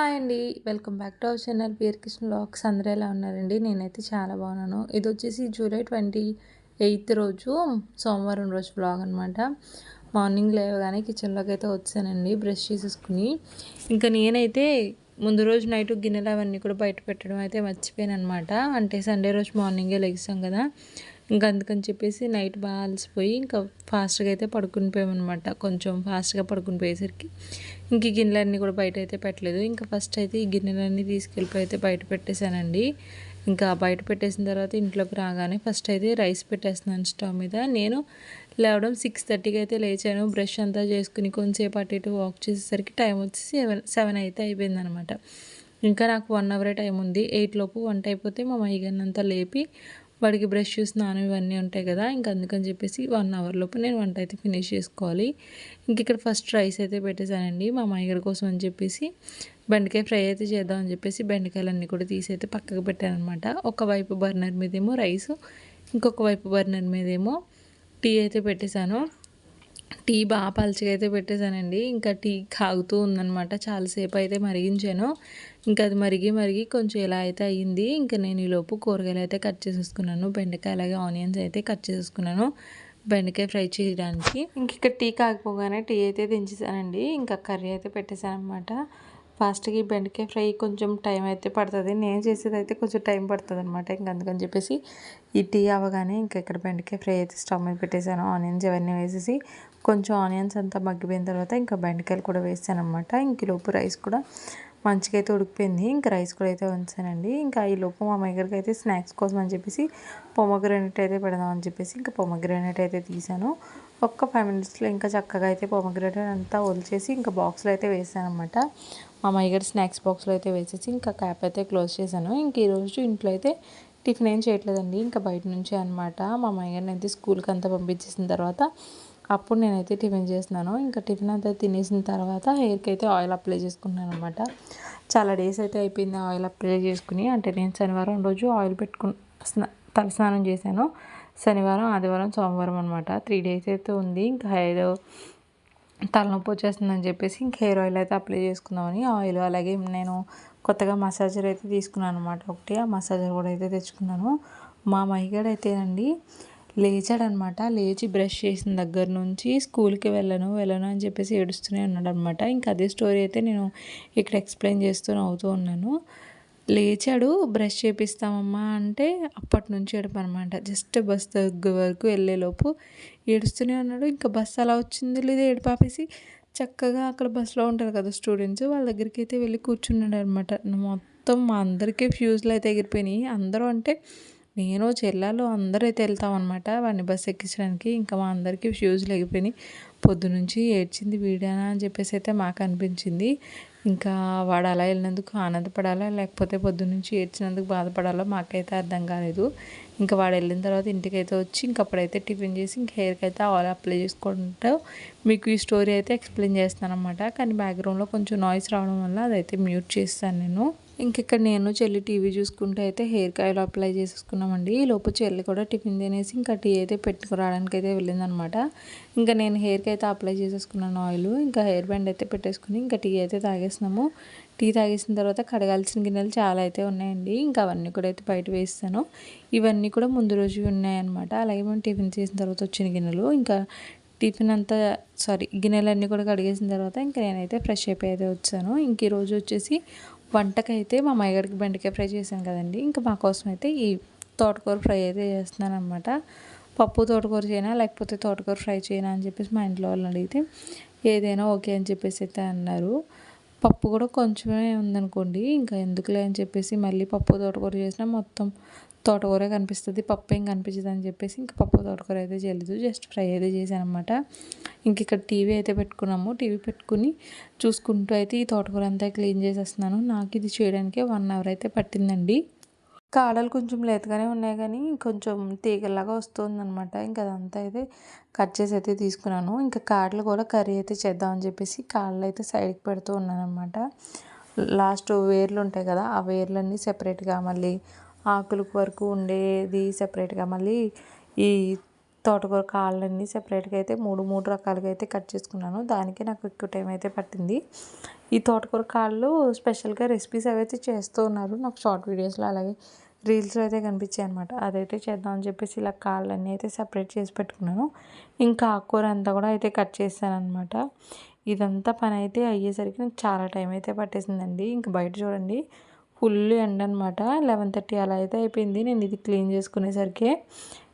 Hi అండి. Welcome back to our channel. Pear Krishna లాక్స్ అందరూ ఎలా ఉన్నారండి? నేనైతే చాలా బాగున్నాను. ఇది వచ్చేసి జూలై ట్వంటీ ఎయిత్ రోజు సోమవారం రోజు బ్లాగ్ అనమాట మార్నింగ్ లేవగానే కిచెన్లోకి అయితే వచ్చానండి. బ్రష్ చేసేసుకుని. ఇంకా నేనైతే ముందు రోజు నైట్ గిన్నెలు అవన్నీ కూడా బయట పెట్టడం అయితే మర్చిపోయాను అనమాట అంటే సండే రోజు మార్నింగే లెగిస్తాం కదా. ఇంకా అందుకని చెప్పేసి నైట్ బాగా అలసిపోయి ఇంకా ఫాస్ట్గా అయితే పడుకుని పోయామన్నమాట. కొంచెం ఫాస్ట్గా పడుకుని పోయేసరికి. ఇంక ఈ గిన్నెలన్నీ కూడా బయట అయితే పెట్టలేదు. ఇంకా ఫస్ట్ అయితే ఈ గిన్నెలన్నీ తీసుకెళ్ళిపోయి అయితే బయట పెట్టేశానండి. ఇంకా బయట పెట్టేసిన తర్వాత ఇంట్లోకి రాగానే ఫస్ట్ అయితే రైస్ పెట్టేస్తున్నాను స్టవ్ మీద. నేను లేవడం సిక్స్ థర్టీకి అయితే లేచాను. బ్రష్ అంతా చేసుకుని కొంచెంసేపు అటు ఇటు వాక్ చేసేసరికి టైం వచ్చి సెవెన్ సెవెన్ అయితే అయిపోయిందనమాట. ఇంకా నాకు వన్ అవరే టైం ఉంది. ఎయిట్ లోపు వంట అయిపోతే మా మయ్యగారినంతా లేపి వాడికి బ్రష్ స్నానం ఇవన్నీ ఉంటాయి కదా. ఇంకా అందుకని చెప్పేసి వన్ అవర్ లోపు నేను వంట అయితే ఫినిష్ చేసుకోవాలి. ఇంక ఇక్కడ ఫస్ట్ రైస్ అయితే పెట్టేశానండి మా మాయగారి కోసం అని చెప్పేసి. బెండకాయ ఫ్రై అయితే చేద్దామని చెప్పేసి బెండకాయలన్నీ కూడా తీసి అయితే పక్కకు పెట్టాను అనమాట ఒకవైపు బర్నర్ మీదేమో రైస్ ఇంకొక వైపు బర్నర్ మీదేమో టీ అయితే పెట్టేశాను. టీ బాగా పలుచగా అయితే పెట్టేశానండి. ఇంకా టీ కాగుతూ ఉందనమాట చాలాసేపు అయితే మరిగించాను. ఇంకా అది మరిగి మరిగి కొంచెం ఇలా అయితే అయ్యింది. ఇంకా నేను ఈలోపు కూరగాయలు అయితే కట్ చేసేసుకున్నాను. బెండకాయ అలాగే ఆనియన్స్ అయితే కట్ చేసేసుకున్నాను బెండకాయ ఫ్రై చేయడానికి. ఇంక ఇక్కడ టీ కాకపోగానే టీ అయితే దించేసానండి ఇంకా కర్రీ అయితే పెట్టేశాను అనమాట ఫాస్ట్గా ఈ బెండకాయ ఫ్రై కొంచెం టైం అయితే పడుతుంది. నేను చేసేది అయితే కొంచెం టైం పడుతుంది అనమాట ఇంక అందుకని చెప్పేసి ఈ టీ అవ్వగానే ఇంకా ఇక్కడ బెండకాయ ఫ్రై అయితే స్టవ్ మీద పెట్టేశాను. ఆనియన్స్ ఇవన్నీ వేసేసి కొంచెం ఆనియన్స్ అంతా మగ్గిపోయిన తర్వాత ఇంకా బెండకాయలు కూడా వేసానమాట ఇంక లోపు రైస్ కూడా మంచిగా అయితే ఉడికిపోయింది. ఇంకా రైస్ కూడా అయితే ఉంచానండి ఇంకా ఈ లోపు మా దగ్గరికి అయితే స్నాక్స్ కోసం అని చెప్పేసి పొమగ్రానైట్ అయితే పెడదామని చెప్పేసి ఇంకా పొమగ్రానైట్ అయితే తీసాను. ఒక్క ఫైవ్ మినిట్స్లో ఇంకా చక్కగా అయితే పొమగ్రానైట్ అంతా వదిలేసి ఇంకా బాక్స్లో అయితే వేసాను అనమాట మా అమ్మగారి స్నాక్స్ బాక్స్లో అయితే వేసేసి ఇంకా క్యాప్ అయితే క్లోజ్ చేశాను. ఇంక ఈరోజు ఇంట్లో అయితే టిఫిన్ ఏం చేయట్లేదండి. ఇంకా బయట నుంచి అనమాట మా అమ్మగారిని అయితే స్కూల్కి అంతా పంపించేసిన తర్వాత అప్పుడు నేనైతే టిఫిన్ చేస్తున్నాను ఇంకా టిఫిన్ అంతా తినేసిన తర్వాత హెయిర్కి అయితే ఆయిల్ అప్లై చేసుకున్నాను అనమాట చాలా డేస్ అయితే అయిపోయింది ఆయిల్ అప్లై చేసుకుని. అంటే నేను శనివారం రోజు ఆయిల్ పెట్టుకుని తలస్నానం చేశాను. శనివారం ఆదివారం సోమవారం అనమాట త్రీ డేస్ అయితే ఉంది. ఇంకా హెయిర్ తలనొప్పి వచ్చేస్తుందని చెప్పేసి ఇంక హెయిర్ ఆయిల్ అయితే అప్లై చేసుకుందామని ఆయిల్ అలాగే నేను కొత్తగా మసాజర్ అయితే తీసుకున్నాను అనమాట ఒకటి ఆ మసాజర్ కూడా అయితే తెచ్చుకున్నాను. మా మైగాడు అయితేనండి లేచాడనమాట. లేచి బ్రష్ చేసిన దగ్గర నుంచి స్కూల్కి వెళ్ళను వెళ్ళను అని చెప్పేసి ఏడుస్తూనే ఉన్నాడు అనమాట ఇంకా అదే స్టోరీ అయితే నేను ఇక్కడ ఎక్స్ప్లెయిన్ చేస్తూ అవుతూ ఉన్నాను. లేచాడు బ్రష్ చేపిస్తామమ్మా అంటే అప్పటి నుంచి ఏడపనమాట. జస్ట్ బస్ దగ్గర వరకు వెళ్ళేలోపు ఏడుస్తూనే ఉన్నాడు. ఇంకా బస్సు అలా వచ్చింది లేదా ఏడిపాపేసి చక్కగా అక్కడ బస్సులో ఉంటారు కదా స్టూడెంట్స్ వాళ్ళ దగ్గరికి అయితే వెళ్ళి కూర్చున్నాడు అనమాట మొత్తం మా అందరికీ ఫ్యూజ్లు అయితే ఎగిరిపోయినాయి. అందరూ అంటే నేను చెల్లెలు అందరూ అయితే వెళ్తాం అనమాట వాడిని బస్సు ఎక్కించడానికి. ఇంకా మా అందరికీ ఫ్యూజ్ లేకపోయినాయి. పొద్దునుంచి ఏడ్చింది వీడానా అని చెప్పేసి అయితే మాకు అనిపించింది. ఇంకా వాడు అలా వెళ్ళినందుకు ఆనందపడాలా? లేకపోతే పొద్దునుంచి ఏడ్చినందుకు బాధపడాలో? మాకైతే అర్థం కాలేదు. ఇంకా వాడు వెళ్ళిన తర్వాత ఇంటికైతే వచ్చి ఇంక అప్పుడైతే టిఫిన్ చేసి ఇంక హెయిర్కి అయితే ఆయిల్ అప్లై చేసుకుంటూ మీకు ఈ స్టోరీ అయితే ఎక్స్ప్లెయిన్ చేస్తాను అనమాట కానీ బ్యాక్గ్రౌండ్లో కొంచెం నాయిస్ రావడం వల్ల అదైతే మ్యూట్ చేస్తాను నేను. ఇక్కడ నేను చెల్లి టీవీ చూసుకుంటే అయితే హెయిర్ ఆయిల్ అప్లై చేసేసుకున్నామండి. ఈ లోపు చెల్లి కూడా టిఫిన్ తినేసి ఇంకా టీ అయితే పెట్టుకురావడానికి అయితే వెళ్ళిందనమాట. ఇంకా నేను హెయిర్కి అయితే అప్లై చేసేసుకున్నాను ఆయిల్ ఇంకా హెయిర్ బ్యాండ్ అయితే పెట్టేసుకుని ఇంకా టీ అయితే తాగేసినాము. టీ తాగేసిన తర్వాత కడగాల్సిన గిన్నెలు చాలా అయితే ఉన్నాయండి. ఇంకా అవన్నీ కూడా అయితే బయట వేస్తాను. ఇవన్నీ కూడా ముందు రోజు ఉన్నాయన్నమాట. అలాగే మేము టిఫిన్ చేసిన తర్వాత వచ్చిన గిన్నెలు ఇంకా టిఫిన్ అంతా సారీ గిన్నెలన్నీ కూడా కడిగేసిన తర్వాత ఇంకా నేనైతే ఫ్రెష్ అయిపోయి అయితే వచ్చాను. ఇంక ఈరోజు వచ్చేసి వంటకైతే మా అమ్మగారికి బెండకాయ ఫ్రై చేశాను కదండి. ఇంకా మా కోసం అయితే ఈ తోటకూర ఫ్రై అయితే చేస్తున్నాను అనమాట పప్పు తోటకూర చేయనా లేకపోతే తోటకూర ఫ్రై చేయనా అని చెప్పేసి మా ఇంట్లో వాళ్ళని అడిగితే ఏదైనా ఓకే అని చెప్పేసి అయితే అన్నారు. పప్పు కూడా కొంచెమే ఉందనుకోండి ఇంకా ఎందుకులే అని చెప్పేసి మళ్ళీ పప్పు తోటకూర చేసినా మొత్తం తోటకూరే కనిపిస్తుంది పప్పు ఏం కనిపించదు అని చెప్పేసి ఇంకా పప్పు తోటకూర అయితే చేయలేదు జస్ట్ ఫ్రై అయితే చేశాను అనమాట ఇంక ఇక్కడ టీవీ అయితే పెట్టుకున్నాము. టీవీ పెట్టుకుని చూసుకుంటూ అయితే ఈ తోటకూర అంతా క్లీన్ చేసేస్తున్నాను. నాకు ఇది చేయడానికి వన్ అవర్ అయితే పట్టిందండి. కాడలు కొంచెం లేతగానే ఉన్నాయి కానీ కొంచెం తీగలాగా వస్తుందన్నమాట. ఇంకా అదంతా అయితే కట్ చేసి అయితే తీసుకున్నాను. ఇంకా కాడలు కూడా కర్రీ అయితే చేద్దామని చెప్పేసి కాళ్ళు అయితే సైడ్కి పెడుతూ ఉన్నాను అనమాట లాస్ట్ వేర్లు ఉంటాయి కదా ఆ వేర్లన్నీ సెపరేట్గా మళ్ళీ ఆకులకు వరకు ఉండేది సెపరేట్గా మళ్ళీ ఈ తోటకూర కాళ్ళన్నీ సెపరేట్గా అయితే మూడు మూడు రకాలుగా అయితే కట్ చేసుకున్నాను. దానికి నాకు ఎక్కువ టైం అయితే పట్టింది. ఈ తోటకూర కాళ్ళు స్పెషల్గా రెసిపీస్ అవైతే చేస్తూ ఉన్నారు. నాకు షార్ట్ వీడియోస్లో అలాగే రీల్స్లో అయితే కనిపించాయి అనమాట అదైతే చేద్దామని చెప్పేసి ఇలా కాళ్ళన్నీ అయితే సెపరేట్ చేసి పెట్టుకున్నాను. ఇంకా ఆకుకూర అంతా కూడా అయితే కట్ చేశాను అనమాట ఇదంతా పని అయితే అయ్యేసరికి నాకు చాలా టైం అయితే పట్టేసిందండి. ఇంకా బయట చూడండి ఫుల్ ఎండ అనమాట లెవెన్ థర్టీ అలా అయితే అయిపోయింది. నేను ఇది క్లీన్ చేసుకునేసరికి.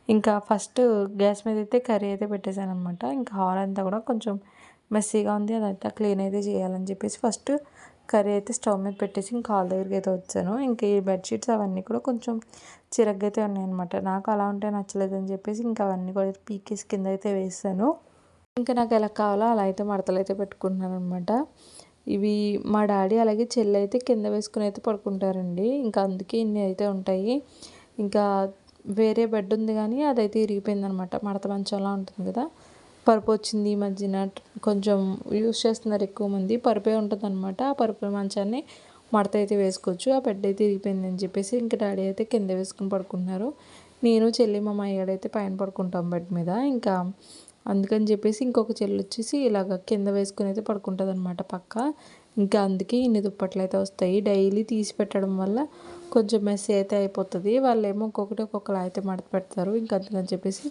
ఇంకా ఫస్ట్ గ్యాస్ మీద అయితే కర్రీ అయితే పెట్టేశాను అనమాట ఇంకా హాల్ అంతా కూడా కొంచెం మెస్సీగా ఉంది. అదంతా క్లీన్ అయితే చేయాలని చెప్పేసి ఫస్ట్ కర్రీ అయితే స్టవ్ మీద పెట్టేసి ఇంకా హాల్ దగ్గరికి అయితే వచ్చాను. ఇంకా ఈ బెడ్షీట్స్ అవన్నీ కూడా కొంచెం చిరగ్గైతే అయితే ఉన్నాయన్నమాట. నాకు అలా ఉంటే నచ్చలేదని చెప్పేసి ఇంకా అవన్నీ కూడా పీకేసి కింద అయితే వేసాను. ఇంకా నాకు ఎలా కావాలో అలా అయితే మడతలు అయితే పెట్టుకుంటున్నాను అనమాట ఇవి మా డాడీ అలాగే చెల్లి అయితే కింద వేసుకుని అయితే పడుకుంటారండి. ఇంకా అందుకే ఇన్ని అయితే ఉంటాయి. ఇంకా వేరే బెడ్ ఉంది కానీ అదైతే ఇరిగిపోయింది అనమాట మడత మంచంలా ఉంటుంది కదా. పరుపు వచ్చింది ఈ మధ్యన. కొంచెం యూస్ చేస్తున్నారు ఎక్కువ మంది. పరుపే ఉంటుంది అనమాట ఆ పరుపు మంచాన్ని మడత అయితే వేసుకోవచ్చు. ఆ బెడ్ అయితే ఇరిగిపోయింది అని చెప్పేసి ఇంకా డాడీ అయితే కింద వేసుకుని పడుకుంటున్నారు. నేను చెల్లి మా అయితే పైన పడుకుంటాం బెడ్ మీద. ఇంకా అందుకని చెప్పేసి ఇంకొక చెల్లి వచ్చేసి ఇలాగ కింద వేసుకుని అయితే పడుకుంటుంది అనమాట పక్క. ఇంకా అందుకే ఇన్ని దుప్పట్లు అయితే వస్తాయి. డైలీ తీసి పెట్టడం వల్ల కొంచెం మెస్సీ అయితే అయిపోతుంది. వాళ్ళు ఏమో ఒక్కొక్కటి ఒక్కొక్కలా అయితే మడత పెడతారు. ఇంకా అందుకని చెప్పేసి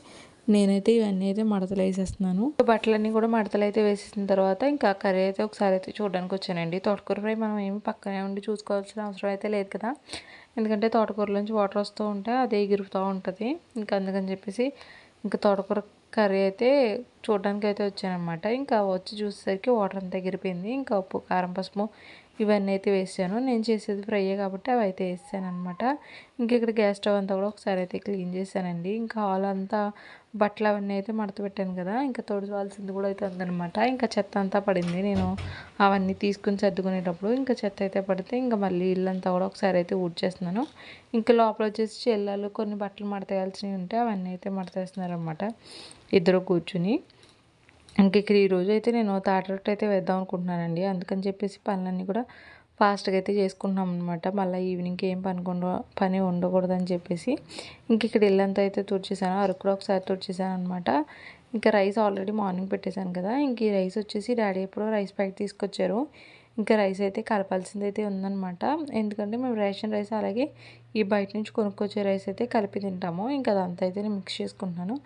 నేనైతే ఇవన్నీ అయితే మడతలు వేసేస్తున్నాను. బట్టలన్నీ కూడా మడతలు అయితే వేసేసిన తర్వాత ఇంకా కర్రీ అయితే ఒకసారి అయితే చూడడానికి వచ్చానండి. తోటకూర ఫ్రై మనం ఏమి పక్కనే ఉండి చూసుకోవాల్సిన అవసరం అయితే లేదు కదా. ఎందుకంటే తోటకూరలోంచి వాటర్ వస్తూ ఉంటే అదే ఎగురుతూ ఉంటుంది. ఇంకా అందుకని చెప్పేసి ఇంకా తోటకూర కర్రీ అయితే చూడడానికి అయితే వచ్చానమాట ఇంకా వచ్చి చూసేసరికి వాటర్ అంతా ఎగిరిపోయింది. ఇంకా ఉప్పు కారం పసుపు ఇవన్నీ అయితే వేసాను. నేను చేసేది ఫ్రై కాబట్టి అవి అయితే వేసాను అనమాట ఇంక ఇక్కడ గ్యాస్ స్టవ్ అంతా కూడా ఒకసారి అయితే క్లీన్ చేశానండి. ఇంకా హాల్ అంతా బట్టలు అవన్నీ అయితే మడత పెట్టాను కదా ఇంకా తొడవాల్సింది కూడా అయితే ఉందనమాట ఇంకా చెత్త అంతా పడింది. నేను అవన్నీ తీసుకుని సర్దుకునేటప్పుడు ఇంకా చెత్త అయితే పడితే ఇంకా మళ్ళీ ఇల్లంతా కూడా ఒకసారి అయితే ఊడ్చేస్తున్నాను. ఇంకా లోపల వచ్చేసి చెల్లెలు కొన్ని బట్టలు మడతేయాల్సినవి ఉంటే అవన్నీ అయితే మడతేస్తున్నారనమాట ఇద్దరు కూర్చుని ఇంక ఇక్కడ ఈరోజు అయితే నేను తాటరొట్టు అయితే వేద్దాం అనుకుంటున్నానండి. అందుకని చెప్పేసి పనులన్నీ కూడా ఫాస్ట్గా అయితే చేసుకుంటున్నాం అనమాట మళ్ళీ ఈవినింగ్కి ఏం పనుకుండా పని ఉండకూడదని చెప్పేసి ఇంక ఇక్కడ ఇల్లంతా అయితే తుడిచేసాను. అరకు కూడా ఒకసారి తుడిచేసాను అనమాట ఇంకా రైస్ ఆల్రెడీ మార్నింగ్ పెట్టేశాను కదా. ఇంక ఈ రైస్ వచ్చేసి డాడీ ఎప్పుడో రైస్ ప్యాకెట్ తీసుకొచ్చారు. ఇంకా రైస్ అయితే కలపాల్సింది అయితే ఉందన్నమాట. ఎందుకంటే మేము రేషన్ రైస్ అలాగే ఈ బయట నుంచి కొనుక్కొచ్చే రైస్ అయితే కలిపి తింటాము. ఇంకా అదంతా అయితే నేను మిక్స్ చేసుకుంటున్నాను.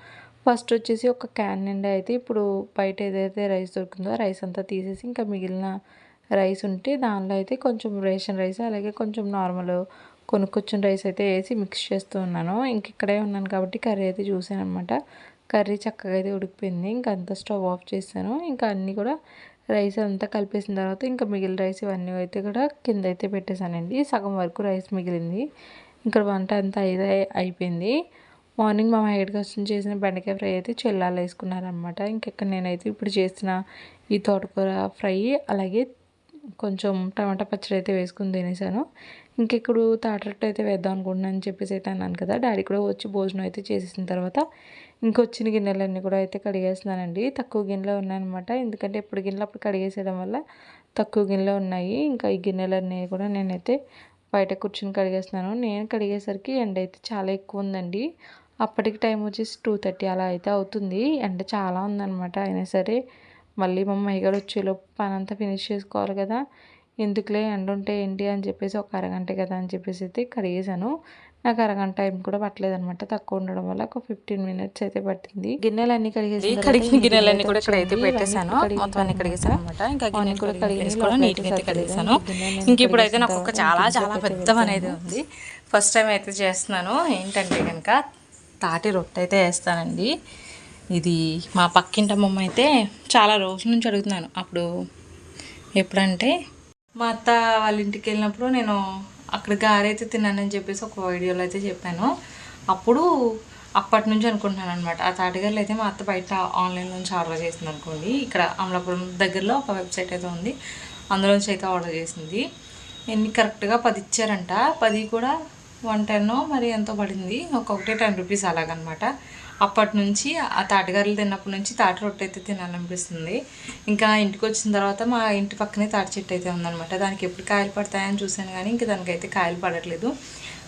ఫస్ట్ వచ్చేసి ఒక క్యాన్ నిండా అయితే ఇప్పుడు బయట ఏదైతే రైస్ దొరుకుతుందో రైస్ అంతా తీసేసి ఇంకా మిగిలిన రైస్ ఉంటే దానిలో అయితే కొంచెం రేషన్ రైస్ అలాగే కొంచెం నార్మల్ కొనుక్కొచ్చిన రైస్ అయితే వేసి మిక్స్ చేస్తూ ఉన్నాను. ఇంక ఇక్కడే ఉన్నాను కాబట్టి కర్రీ అయితే చూసాను అనమాట కర్రీ చక్కగా అయితే ఉడికిపోయింది. ఇంకా అంతా స్టవ్ ఆఫ్ చేశాను. ఇంకా అన్నీ కూడా రైస్ అంతా కలిపేసిన తర్వాత ఇంకా మిగిలిన రైస్ ఇవన్నీ అయితే కూడా కింద అయితే పెట్టేశానండి. సగం వరకు రైస్ మిగిలింది. ఇక్కడ వంట అంతా అయితే అయిపోయింది. మార్నింగ్ మా హైడ్ కోసం చేసిన బెండకాయ ఫ్రై అయితే చెల్లాలు వేసుకున్నారనమాట ఇంకెక్కడ నేనైతే ఇప్పుడు చేసిన ఈ తోటకూర ఫ్రై అలాగే కొంచెం టమాటా పచ్చడి అయితే వేసుకుని తినేసాను. ఇంకెప్పుడు తాటరట్టు అయితే వేద్దాం అనుకుంటున్నాను అని చెప్పేసి అయితే అన్నాను కదా. డాడీ కూడా వచ్చి భోజనం అయితే చేసేసిన తర్వాత ఇంకొచ్చిన గిన్నెలన్నీ కూడా అయితే కడిగేస్తున్నానండి. తక్కువ గిన్నెలో ఉన్నాయన్నమాట. ఎందుకంటే ఇప్పుడు గిన్నెలు అప్పుడు కడిగేసేయడం వల్ల తక్కువ గిన్నెలో ఉన్నాయి. ఇంకా ఈ గిన్నెలన్నీ కూడా నేనైతే బయట కూర్చుని కడిగేస్తున్నాను. నేను కడిగేసరికి ఎండ అయితే చాలా ఎక్కువ ఉందండి. అప్పటికి టైం వచ్చేసి టూ థర్టీ అలా అయితే అవుతుంది. ఎండ చాలా ఉందన్నమాట. అయినా సరే మళ్ళీ మా గారు వచ్చేలోపు పని అంతా ఫినిష్ చేసుకోవాలి కదా. ఎందుకులే ఎండ ఉంటే ఏంటి అని చెప్పేసి ఒక అరగంట కదా అని చెప్పేసి అయితే కడిగేసాను నాకు అరగంట టైం కూడా పట్టలేదు అనమాట తక్కువ ఉండడం వల్ల ఒక ఫిఫ్టీన్ మినిట్స్ అయితే పట్టింది. గిన్నెలన్నీ కడిగేసి కడిగిన గిన్నెలన్నీ కూడా ఇక్కడ అయితే పెట్టేశాను. మొత్తం అన్ని కడిగేసాను అనమాట ఇంకా గిన్నె కూడా కడిగేసి కూడా నీట్గా అయితే కడిగేసాను ఇంక ఇప్పుడైతే నాకు ఒక చాలా చాలా పెద్ద అనేది ఉంది. ఫస్ట్ టైం అయితే చేస్తున్నాను. ఏంటంటే కనుక తాటి రొట్టె అయితే వేస్తానండి. ఇది మా పక్కింటి అమ్మమ్మ అయితే చాలా రోజుల నుంచి అడుగుతున్నాను. అప్పుడు ఎప్పుడంటే మా అత్త వాళ్ళ ఇంటికి వెళ్ళినప్పుడు నేను అక్కడ గారైతే తిన్నానని చెప్పేసి ఒక వీడియోలో అయితే చెప్పాను. అప్పుడు అప్పటి నుంచి అనుకుంటున్నాను అనమాట ఆ తాటిగారులు అయితే మా అత్త బయట ఆన్లైన్ నుంచి ఆర్డర్ చేసింది అనుకోండి. ఇక్కడ అమలాపురం దగ్గరలో ఒక వెబ్సైట్ అయితే ఉంది. అందులోంచి అయితే ఆర్డర్ చేసింది. ఎన్ని కరెక్ట్గా పది ఇచ్చారంట. పది కూడా వన్ టెన్ మరి ఎంతో పడింది. ఒక్కొక్కటి టెన్ రూపీస్ అలాగనమాట. అప్పటి నుంచి ఆ తాటిగారులు తిన్నప్పటి నుంచి తాటి రొట్టె అయితే తినాలనిపిస్తుంది. ఇంకా ఇంటికి వచ్చిన తర్వాత మా ఇంటి పక్కనే తాటి చెట్టు అయితే ఉందనమాట. దానికి ఎప్పుడు కాయలు పడతాయని చూశాను కానీ ఇంకా దానికైతే కాయలు పడట్లేదు.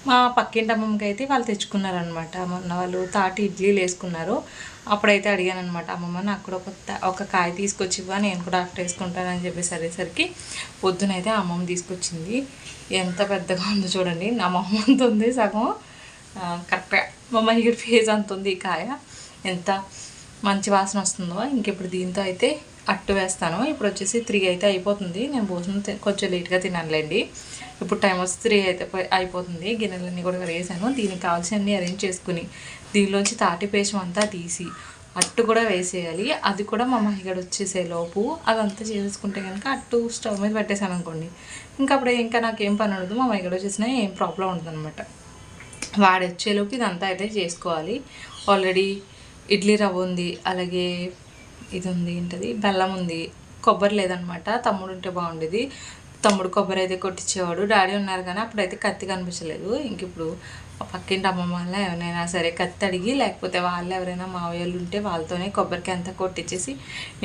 మా పక్కింటి అమ్మమ్మకి అయితే వాళ్ళు తెచ్చుకున్నారనమాట మొన్న వాళ్ళు తాటి ఇడ్లీలు వేసుకున్నారు. అప్పుడైతే అడిగాను అనమాట అమ్మమ్మ నాకు కూడా ఒక తా- ఒక కాయ తీసుకొచ్చి ఇవ్వ నేను కూడా అక్కడ వేసుకుంటానని చెప్పేసి అనేసరికి పొద్దునైతే అమ్మమ్మ తీసుకొచ్చింది. ఎంత పెద్దగా ఉందో చూడండి. నా మొహం అంత ఉంది సగం కరెక్ట్గా. మా మహిళ ఫేజ్ అంత ఉంది ఈ కాయ. ఎంత మంచి వాసన వస్తుందో. ఇంకెప్పుడు దీంతో అయితే అట్టు వేస్తాను. ఇప్పుడు వచ్చేసి త్రీ అయితే అయిపోతుంది. నేను భోజనం కొంచెం లేట్గా తినాలండి ఇప్పుడు టైం వచ్చి త్రీ అయితే అయిపోతుంది. గిన్నెలన్నీ కూడా వేసాను. దీనికి కావాల్సినవన్నీ అరేంజ్ చేసుకుని దీనిలోంచి తాటి పేషం అంతా తీసి అట్టు కూడా వేసేయాలి. అది కూడా మా మహిగడు వచ్చేసే లోపు. అదంతా చేసుకుంటే కనుక అట్టు స్టవ్ మీద పెట్టేశాను అనుకోండి. ఇంకా అప్పుడు ఇంకా నాకేం పని ఉండదు. మా మహిగడు వచ్చేసినా ఏం ప్రాబ్లం ఉండదు అనమాట వాడు వచ్చేలోపు ఇదంతా అయితే చేసుకోవాలి. ఆల్రెడీ ఇడ్లీ రవ్వ ఉంది. అలాగే ఇది ఉంది ఏంటది? బెల్లం ఉంది. కొబ్బరి లేదనమాట. తమ్ముడు ఉంటే బాగుండేది. తమ్ముడు కొబ్బరి అయితే కొట్టించేవాడు డాడీ ఉన్నారు కానీ అప్పుడైతే కత్తి కనిపించలేదు. ఇంక ఇప్పుడు పక్కింటి అమ్మమ్మ వాళ్ళ ఎవరైనా సరే కత్తి అడిగి లేకపోతే వాళ్ళు ఎవరైనా మావయ్యలు ఉంటే వాళ్ళతోనే కొబ్బరికి అంతా కొట్టించేసి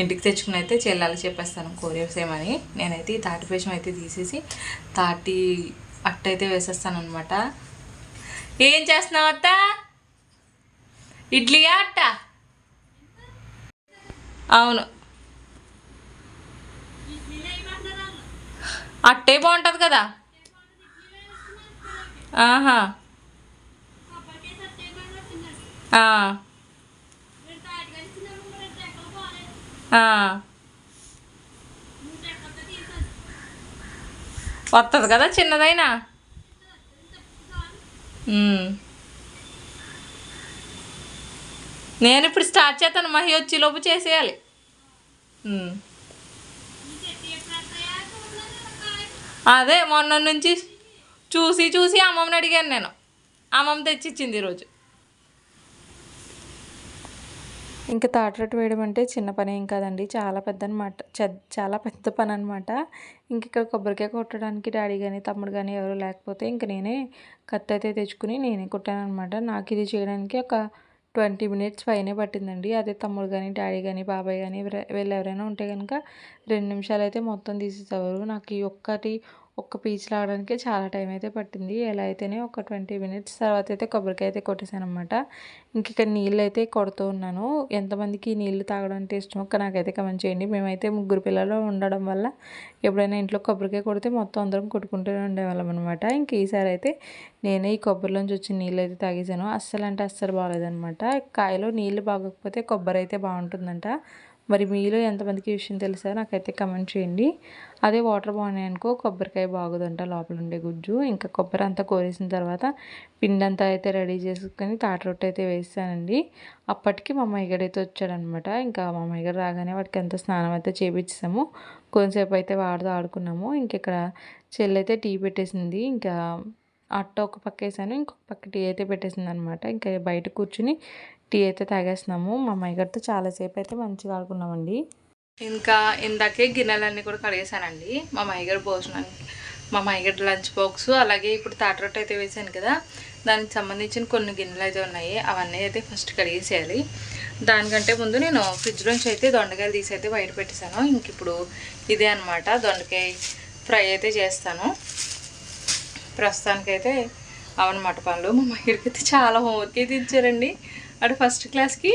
ఇంటికి తెచ్చుకుని అయితే చెల్లాలి చెప్పేస్తాను కోరేసేమని. నేనైతే ఈ తాటి పేషం అయితే తీసేసి తాటి అట్టయితే వేసేస్తాను అనమాట ఏం చేస్తున్నావు అత్త? ఇడ్లీయా అట్ట? అవును. అట్టే బాగుంటుంది కదా? ఆహా. వస్తుంది కదా చిన్నదైనా మ్మ్. నేను ఇప్పుడు స్టార్ట్ చేస్తాను మహి వచ్చి లోపు చేసేయాలి. అదే మొన్న నుంచి చూసి చూసి అమ్మమ్మని అడిగాను నేను. అమ్మమ్మ తెచ్చిచ్చింది ఈరోజు ఇంకా తాటరట్టు వేయడం అంటే చిన్న పని ఏం కాదండి. చాలా పెద్ద అనమాట చాలా పెద్ద పని అనమాట ఇంక ఇక్కడ కొబ్బరికాయ కొట్టడానికి డాడీ కానీ తమ్ముడు కానీ ఎవరు లేకపోతే ఇంక నేనే కత్తి అయితే తెచ్చుకుని నేనే కొట్టాను అనమాట నాకు ఇది చేయడానికి ఒక ట్వంటీ మినిట్స్ పైనే పట్టిందండి. అదే తమ్ముడు కానీ డాడీ కానీ బాబాయ్ కానీ వీళ్ళు ఎవరైనా ఉంటే కనుక రెండు నిమిషాలు అయితే మొత్తం తీసేసేవారు. నాకు ఈ ఒక్కటి ఒక్క పీచ్ లాగడానికే చాలా టైం అయితే పట్టింది. ఎలా అయితేనే ఒక ట్వంటీ మినిట్స్ తర్వాత అయితే కొబ్బరికాయ అయితే కొట్టేశాను అనమాట ఇంక ఇక్కడ నీళ్ళు అయితే కొడుతూ ఉన్నాను. ఎంతమందికి నీళ్ళు తాగడం అంటే ఇష్టం ఒక్క నాకైతే కమెంట్ చేయండి. మేమైతే ముగ్గురు పిల్లలు ఉండడం వల్ల ఎప్పుడైనా ఇంట్లో కొబ్బరికాయ కొడితే మొత్తం అందరం కొట్టుకుంటూనే ఉండేవాళ్ళం అనమాట ఇంక ఈసారి అయితే నేనే ఈ కొబ్బరిలోంచి వచ్చిన నీళ్ళు అయితే తాగేసాను అస్సలు అంటే అస్సలు బాగాలేదనమాట కాయలో నీళ్ళు బాగోకపోతే కొబ్బరి అయితే బాగుంటుందంట. మరి మీలో ఎంతమందికి ఈ విషయం తెలుసా నాకైతే కమెంట్ చేయండి. అదే వాటర్ బాగున్నాయి అనుకో కొబ్బరికాయ బాగుదంట లోపల ఉండే గుజ్జు. ఇంకా కొబ్బరి అంతా కోరేసిన తర్వాత పిండి అంతా అయితే రెడీ చేసుకొని తాట రొట్టె అయితే వేస్తానండి అప్పటికి మా అమ్మయ్య అయితే వచ్చాడనమాట. ఇంకా మా అమ్మయ్య గారు రాగానే వాడికి ఎంత స్నానం అయితే చేపించాము కొంతసేపు అయితే వాడుతూ ఆడుకున్నాము. ఇంక ఇక్కడ చెల్లైతే టీ పెట్టేసింది. ఇంకా అట్ట ఒక పక్క వేసాను. ఇంకొక పక్క టీ అయితే పెట్టేసింది అనమాట ఇంకా బయట కూర్చుని టీ అయితే తాగేస్తున్నాము మా అమ్మాయి గారితో చాలాసేపు అయితే మంచిగా ఆడుకున్నామండి. ఇంకా ఇందాకే గిన్నెలన్నీ కూడా కడిగేసానండి మా మైగర్ భోజనానికి మా మైగర్ లంచ్ బాక్స్ అలాగే ఇప్పుడు తాటరొట్టు అయితే వేసాను కదా. దానికి సంబంధించిన కొన్ని గిన్నెలు అయితే ఉన్నాయి. అవన్నీ అయితే ఫస్ట్ కడిగేసేయాలి. దానికంటే ముందు నేను ఫ్రిడ్జ్లోంచి అయితే దొండకాయలు తీసి అయితే బయట పెట్టేశాను. ఇంక ఇప్పుడు ఇదే అనమాట దొండకాయ ఫ్రై అయితే చేస్తాను. ప్రస్తుతానికైతే అవన్నమాట పనులు. మా మైగర్కి అయితే చాలా హోంవర్క్ అయితే ఇచ్చారండి. అటు ఫస్ట్ క్లాస్కి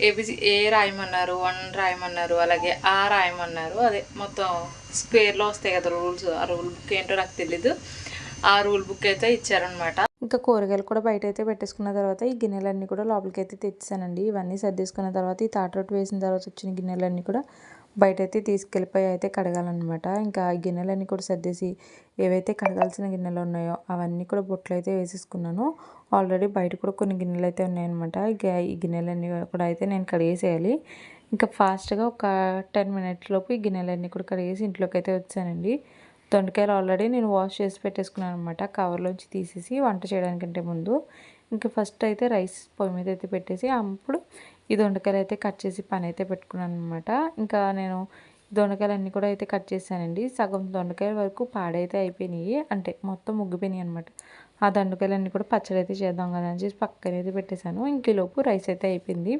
ఏబిసి ఏ రాయమన్నారు వన్ రాయమన్నారు అలాగే ఆ రాయమన్నారు అదే మొత్తం స్క్వేర్లో వస్తాయి కదా రూల్స్ ఆ రూల్ బుక్ ఏంటో నాకు తెలీదు. ఆ రూల్ బుక్ అయితే ఇచ్చారనమాట ఇంకా కూరగాయలు కూడా బయట అయితే పెట్టేసుకున్న తర్వాత ఈ గిన్నెలన్నీ కూడా లోపలికి అయితే తెచ్చానండి ఇవన్నీ సర్దేసుకున్న తర్వాత ఈ తాటరొట్టు వేసిన తర్వాత వచ్చిన గిన్నెలన్నీ కూడా బయట అయితే తీసుకెళ్ళిపోయి అయితే కడగాలన్నమాట. ఇంకా గిన్నెలన్నీ కూడా సర్దేసి ఏవైతే కడగాల్సిన గిన్నెలు ఉన్నాయో అవన్నీ కూడా బొట్లు అయితే వేసేసుకున్నాను. ఆల్రెడీ బయట కూడా కొన్ని గిన్నెలు అయితే ఉన్నాయన్నమాట. ఇక ఈ గిన్నెలన్నీ కూడా అయితే నేను కడిగేసేయాలి. ఇంకా ఫాస్ట్గా ఒక టెన్ మినిట్స్ లోపు ఈ గిన్నెలన్నీ కూడా కడిగేసి ఇంట్లోకి అయితే వచ్చానండి. దొండకాయలు ఆల్రెడీ నేను వాష్ చేసి పెట్టేసుకున్నాను అనమాట కవర్లోంచి తీసేసి వంట చేయడానికంటే ముందు. ఇంకా ఫస్ట్ అయితే రైస్ పొయ్యి మీద అయితే పెట్టేసి అప్పుడు ఈ దొండకాయలు అయితే కట్ చేసి పని అయితే పెట్టుకున్నాను అనమాట ఇంకా నేను దొండకాయలు అన్నీ కూడా అయితే కట్ చేశానండి. సగం దొండకాయల వరకు పాడైతే అయిపోయినాయి. అంటే మొత్తం ముగ్గిపోయినాయి అనమాట ఆ దండకాయలన్నీ కూడా పచ్చడి అయితే చేద్దాం కదా అని చెప్పి పక్కన అయితే పెట్టేశాను. ఇంకలోపు రైస్ అయితే అయిపోయింది.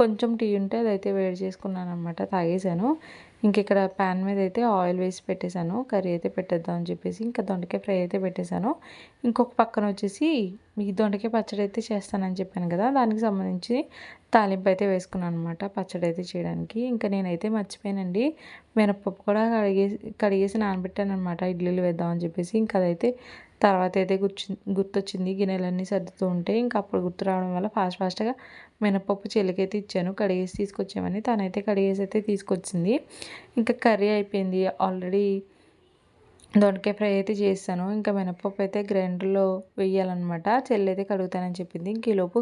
కొంచెం టీ ఉంటే అదైతే వేడి చేసుకున్నాను అనమాట తాగేశాను. ఇంక ఇక్కడ ప్యాన్ మీద అయితే ఆయిల్ వేసి పెట్టేశాను. కర్రీ అయితే పెట్టేద్దాం అని చెప్పేసి ఇంకా దొండకాయ ఫ్రై అయితే పెట్టేశాను. ఇంకొక పక్కన వచ్చేసి మీ దొండకాయ పచ్చడి అయితే చేస్తానని చెప్పాను కదా దానికి సంబంధించి తాలింపు అయితే వేసుకున్నాను అనమాట పచ్చడి అయితే చేయడానికి. ఇంకా నేనైతే మర్చిపోయానండి. మినపప్పు కూడా కడిగేసి కడిగేసి నానబెట్టాను అనమాట ఇడ్లీలు వేద్దామని చెప్పేసి ఇంకా అదైతే తర్వాత అయితే గుర్చి గుర్తొచ్చింది. గిన్నెలన్నీ సర్దుతూ ఉంటే ఇంకా అప్పుడు గుర్తు రావడం వల్ల ఫాస్ట్ ఫాస్ట్గా మినపప్పు చెల్లికైతే ఇచ్చాను. కడిగేసి తీసుకొచ్చామని తనైతే కడిగేసి అయితే తీసుకొచ్చింది. ఇంకా కర్రీ అయిపోయింది. ఆల్రెడీ దొండకాయ ఫ్రై అయితే చేస్తాను. ఇంకా మినపప్పు అయితే గ్రైండర్లో వేయాలన్నమాట. చెల్లి అయితే కడుగుతానని చెప్పింది. ఇంక ఈలోపు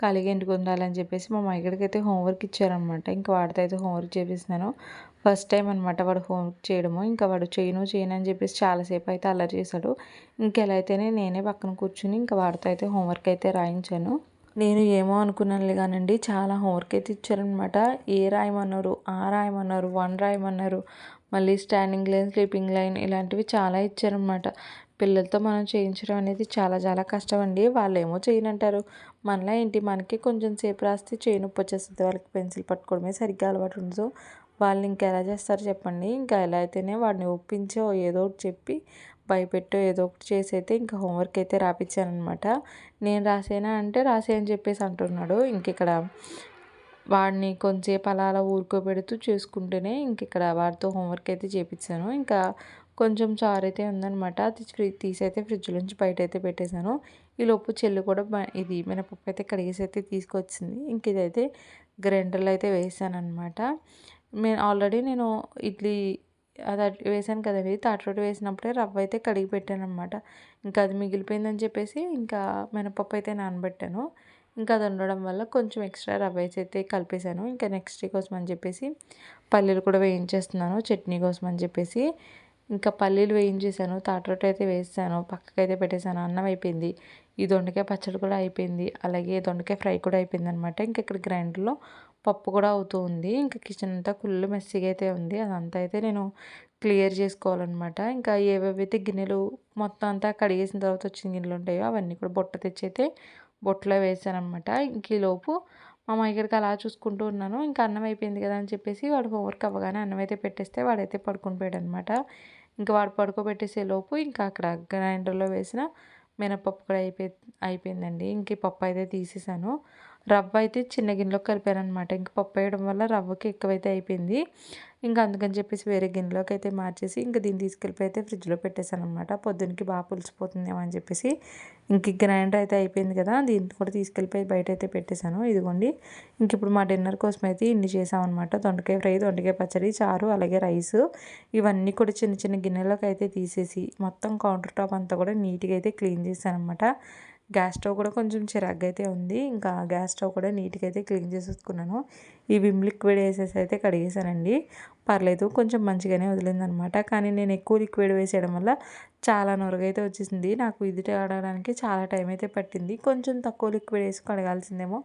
కలిగి ఎండుకుందాలని చెప్పేసి మా మైగడికి అయితే హోంవర్క్ ఇచ్చారనమాట ఇంకా వాడితో అయితే హోంవర్క్ చేపిస్తున్నాను. ఫస్ట్ టైం అనమాట వాడు హోంవర్క్ చేయడము. ఇంకా వాడు చేయను చేయను అని చెప్పేసి చాలాసేపు అయితే అల్లరి చేశాడు. ఇంకెలా అయితేనే నేనే పక్కన కూర్చుని ఇంకా వాడితో అయితే హోంవర్క్ అయితే రాయించాను. నేను ఏమో అనుకున్నానులే కానండి చాలా హోంవర్క్ అయితే ఇచ్చారనమాట ఏ రాయమన్నారు? ఆ రాయమన్నారు? వన్ రాయమన్నారు? మళ్ళీ స్టాండింగ్ లైన్ స్లీపింగ్ లైన్ ఇలాంటివి చాలా ఇచ్చారనమాట పిల్లలతో మనం చేయించడం అనేది చాలా చాలా కష్టం అండి వాళ్ళు ఏమో చేయనంటారు. మనలా ఏంటి? మనకి కొంచెం సేపు రాస్తే చేయి నొప్పి వచ్చేస్తుంది. వాళ్ళకి పెన్సిల్ పట్టుకోవడమే సరిగ్గా అలవాటు ఉండదు. వాళ్ళు ఇంకా ఎలా చేస్తారు చెప్పండి? ఇంకా ఎలా అయితేనే వాడిని ఒప్పించో ఏదో ఒకటి చెప్పి భయపెట్టో ఏదో ఒకటి చేసి అయితే ఇంకా హోంవర్క్ అయితే రాపించానమాట నేను రాసేనా అంటే రాసే అని చెప్పేసి అంటున్నాడు. ఇంక ఇక్కడ వాడిని కొంచెంసేపు అలా అలా ఊరుకోబెడుతూ చేసుకుంటేనే ఇంక ఇక్కడ వాడితో హోంవర్క్ అయితే చేపించాను ఇంకా కొంచెం చారు అయితే ఉందనమాట అది తీసి అయితే ఫ్రిడ్జ్లోంచి బయట అయితే పెట్టేశాను. ఈ లోపు చెల్లి కూడా ఇది మినపప్పు అయితే కడిగేసి అయితే తీసుకొచ్చింది. ఇంక ఇదైతే గ్రైండర్లో అయితే వేసాను అనమాట నేను ఆల్రెడీ నేను ఇడ్లీ అది వేసాను కదండి. తాటి వేసినప్పుడే రవ్వ అయితే కడిగి పెట్టాను అనమాట ఇంకా అది మిగిలిపోయిందని చెప్పేసి ఇంకా మినపప్పు అయితే నానబెట్టాను. ఇంకా అది ఉండడం వల్ల కొంచెం ఎక్స్ట్రా రవ్వ వేసి అయితే కలిపేశాను. ఇంకా నెక్స్ట్ కోసం అని చెప్పేసి పల్లీలు కూడా వేయించేస్తున్నాను చట్నీ కోసం అని చెప్పేసి. ఇంకా పల్లీలు వేయించేసాను తాటరొట్టు అయితే వేసాను పక్కకైతే పెట్టేశాను అన్నం అయిపోయింది. ఈ దొండకాయ పచ్చడి కూడా అయిపోయింది అలాగే దొండకాయ ఫ్రై కూడా అయిపోయింది అనమాట ఇంకా ఇక్కడ గ్రైండర్లో పప్పు కూడా అవుతూ ఉంది. ఇంకా కిచెన్ అంతా ఫుల్ మెస్సీగా అయితే ఉంది. అదంతా అయితే నేను క్లియర్ చేసుకోవాలన్నమాట. ఇంకా ఏవేవైతే గిన్నెలు మొత్తం అంతా కడిగేసిన తర్వాత వచ్చిన గిన్నెలు ఉంటాయో అవన్నీ కూడా బొట్ట తెచ్చి అయితే బొట్లో వేసానమాట ఇంక ఈలోపు మా అమ్మగారికి అలా చూసుకుంటూ ఉన్నాను. ఇంకా అన్నం అయిపోయింది కదా అని చెప్పేసి వాడు హోంవర్క్ అవ్వగానే అన్నం అయితే పెట్టేస్తే వాడైతే పడుకొని పోయాడు అనమాట ఇంకా వాడు పడుకోబెట్టేసే లోపు ఇంకా అక్కడ గ్రైండర్లో వేసిన మినపప్పు కూడా అయిపోయి అయిపోయిందండి. ఇంక పప్పు అయితే తీసేసాను. రవ్వ అయితే చిన్న గిన్నెలో కలిపాను అనమాట ఇంక పప్పు వేయడం వల్ల రవ్వకి ఎక్కువైతే అయిపోయింది. ఇంకా అందుకని చెప్పేసి వేరే గిన్నెలోకి అయితే మార్చేసి ఇంకా దీన్ని తీసుకెళ్ళిపోయి అయితే ఫ్రిడ్జ్లో పెట్టేశాను అనమాట పొద్దున్నకి బాగా పులిసిపోతుందేమో అని చెప్పేసి ఇంక గ్రైండర్ అయితే అయిపోయింది కదా దీన్ని కూడా తీసుకెళ్ళిపోయి బయట అయితే పెట్టేశాను. ఇదిగోండి ఇంక ఇప్పుడు మా డిన్నర్ కోసం అయితే ఇన్ని చేసామన్నమాట దొండకాయ ఫ్రై దొండకాయ పచ్చడి చారు అలాగే రైస్ ఇవన్నీ కూడా చిన్న చిన్న గిన్నెలోకి అయితే తీసేసి మొత్తం కౌంటర్ టాప్ అంతా కూడా నీట్గా అయితే క్లీన్ చేశాను అనమాట గ్యాస్ స్టవ్ కూడా కొంచెం చిరాగ్గా అయితే ఉంది. ఇంకా గ్యాస్ స్టవ్ కూడా నీట్గా అయితే క్లీన్ చేసేసుకున్నాను. ఈ విమ్ లిక్విడ్ వేసేసి అయితే కడిగేసానండి పర్లేదు కొంచెం మంచిగానే వదిలిందనమాట. కానీ నేను ఎక్కువ లిక్విడ్ వేసేయడం వల్ల చాలా నొరగైతే వచ్చేసింది. నాకు ఇది ఆడడానికి చాలా టైం అయితే పట్టింది. కొంచెం తక్కువ లిక్విడ్ వేసి కడగాల్సిందేమో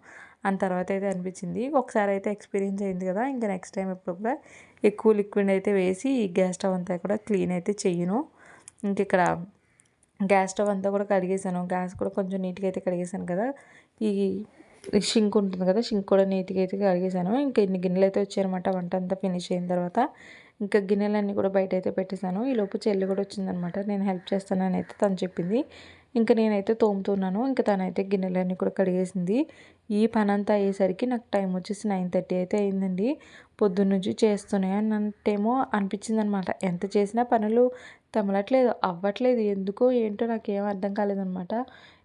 అని తర్వాత అయితే అనిపించింది. ఒకసారి అయితే ఎక్స్పీరియన్స్ అయింది కదా ఇంకా నెక్స్ట్ టైం ఎప్పుడు కూడా ఎక్కువ లిక్విడ్ అయితే వేసి ఈ గ్యాస్ స్టవ్ అంతా కూడా క్లీన్ అయితే చెయ్యను. ఇంక ఇక్కడ గ్యాస్ స్టవ్ అంతా కూడా కడిగేసాను గ్యాస్ కూడా కొంచెం నీట్గా అయితే కడిగేసాను కదా. ఈ షింక్ ఉంటుంది కదా షింక్ కూడా నీట్గా అయితే కడిగేసాను ఇంకా ఇన్ని గిన్నెలు అయితే వచ్చాయనమాట వంట అంతా ఫినిష్ అయిన తర్వాత. ఇంకా గిన్నెలన్నీ కూడా బయట అయితే పెట్టేశాను. ఈ లోపు చెల్లి కూడా వచ్చిందనమాట నేను హెల్ప్ చేస్తానని అయితే తను చెప్పింది. ఇంకా నేనైతే తోముతున్నాను. ఇంకా తనైతే గిన్నెలన్నీ కూడా కడిగేసింది. ఈ పని అంతా అయ్యేసరికి నాకు టైం వచ్చేసి నైన్ థర్టీ అయితే అయిందండి. పొద్దున్న నుంచి చేస్తూనే అన్నట్టేమో అనిపించింది అనమాట ఎంత చేసినా పనులు తమలట్లేదు అవ్వట్లేదు. ఎందుకో ఏంటో నాకు అర్థం కాలేదనమాట.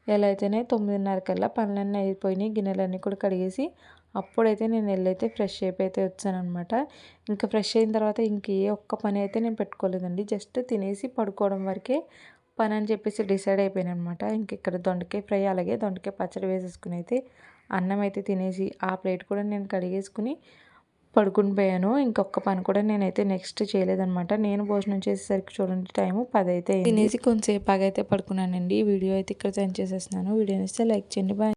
ఎలా అయితేనే తొమ్మిదిన్నర కల్లా పనులన్నీ అయిపోయినాయి గిన్నెలన్నీ కూడా కడిగేసి అప్పుడైతే నేను వెళ్ళైతే ఫ్రెష్ అయిపోయి అయితే వచ్చానమాట ఇంకా ఫ్రెష్ అయిన తర్వాత ఇంకే ఒక్క పని అయితే నేను పెట్టుకోలేదండి. జస్ట్ తినేసి పడుకోవడం వరకే పని అని చెప్పేసి డిసైడ్ అయిపోయాను అనమాట ఇంకెక్కడ దొండకాయ ఫ్రై అలాగే దొండకాయ పచ్చడి వేసేసుకుని అయితే అన్నం అయితే తినేసి ఆ ప్లేట్ కూడా నేను కడిగేసుకుని పడుకుని పోయాను. ఇంకొక పని కూడా నేనైతే నెక్స్ట్ చేయలేదనమాట. నేను భోజనం చేసేసరికి చూడండి టైం పది అయితే తినేసి కొంతసేపు అయితే పడుకున్నానండి. వీడియో అయితే ఇక్కడ సెండ్ చేసేస్తున్నాను. వీడియో ఇస్తే లైక్ చేయండి. బాయ్.